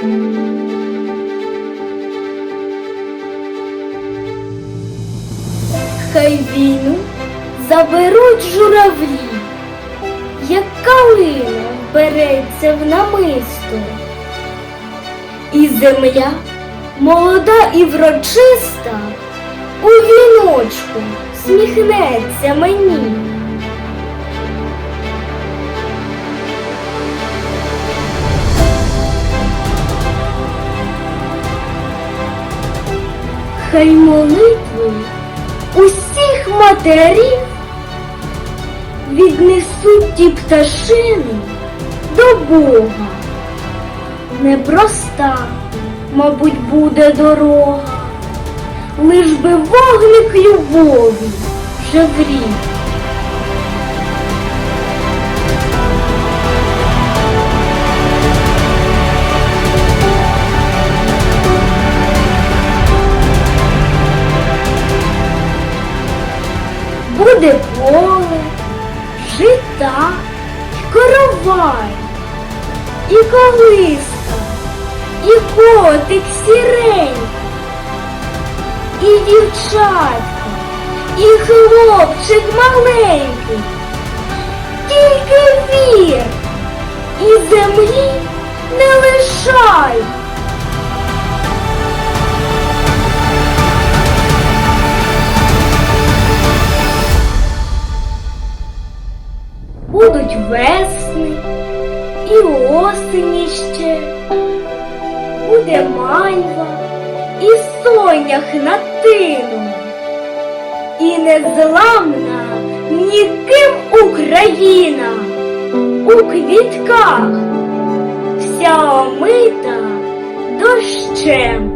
Хай війну заберуть журавлі, як калина береться в намисто, і земля молода і врочиста, у віночку сміхнеться мені. Хай молитви усіх матерів віднесуть ті пташини до Бога. Непроста, мабуть, буде дорога, лиш би вогник любові вже вріг. Буде поле, жита, коровай, і колиска, і котик сірень, і дівчатка, і хлопчик маленький. Тільки вір і землі не лишай. Будуть весни і осені ще, буде мальва і сонях над тином, і незламна ніким Україна. У квітках, вся омита дощем.